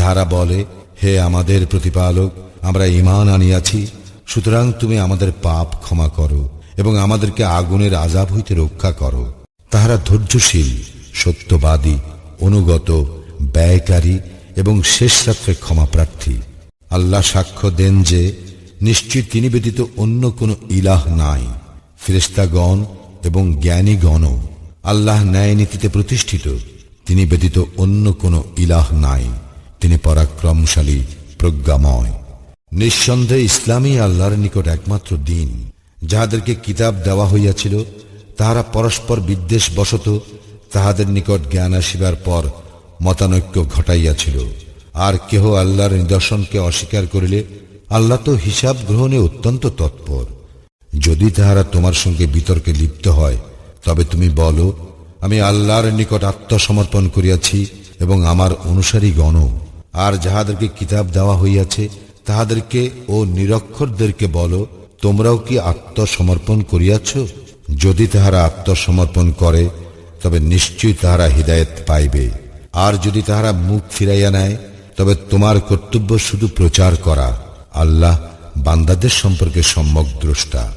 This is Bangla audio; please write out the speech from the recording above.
যাহারা বলে, হে আমাদের প্রতিপালক, আমরা ইমান আনিয়াছি, সুতরাং তুমি আমাদের পাপ ক্ষমা করো এবং আমাদেরকে আগুনের আজাব হইতে রক্ষা করো। তাহারা ধৈর্যশীল, সত্যবাদী, অনুগত, ব্যয়কারী এবং শেষ রাত্রে ক্ষমা প্রার্থী। আল্লাহ সাক্ষ্য দেন যে নিশ্চয় তিনি ব্যতীত অন্য কোনো ইলাহ নাই। ফেরেস্তাগণ এবং জ্ঞানীগণও আল্লাহ ন্যায় নীতিতে প্রতিষ্ঠিত, তিনি ব্যতীত অন্য কোনো ইলাহ নাই। তিনি পরাক্রমশালী, প্রজ্ঞাময়। নিঃসন্দেহে ইসলামী আল্লাহর নিকট একমাত্র দিন, যাহাদেরকে কিতাব দেওয়া হইয়াছিল, তাহারা পরস্পর বিদ্বেষ বশত তাহাদের নিকট জ্ঞান আসিবার পর মতানৈক্য ঘটাইয়াছিল। আর কেহ আল্লাহর নিদর্শনকে অস্বীকার করিলে আল্লাহ তো হিসাব গ্রহণে অত্যন্ত তৎপর। যদি তাহারা তোমার সঙ্গে বিতর্কে লিপ্ত হয়, তবে তুমি বলো, আমি আল্লাহর নিকট আত্মসমর্পণ করিয়াছি এবং আমার অনুসারী গণ আর যাহাদেরকে কিতাব দেওয়া হইয়াছে, তাহাদেরকে ও নিরক্ষরদেরকে বলো, তোমরাও কি আত্মসমর্পণ করিয়াছ? যদি তাহারা আত্মসমর্পণ করে, তবে নিশ্চয়ই তাহারা হৃদায়ত পাইবে। আর যদি তাহারা মুখ ফিরাইয়া নেয়, তবে তোমার কর্তব্য শুধু প্রচার করা। আল্লাহ বান্দাদের সম্পর্কে সম্যক দ্রষ্টা।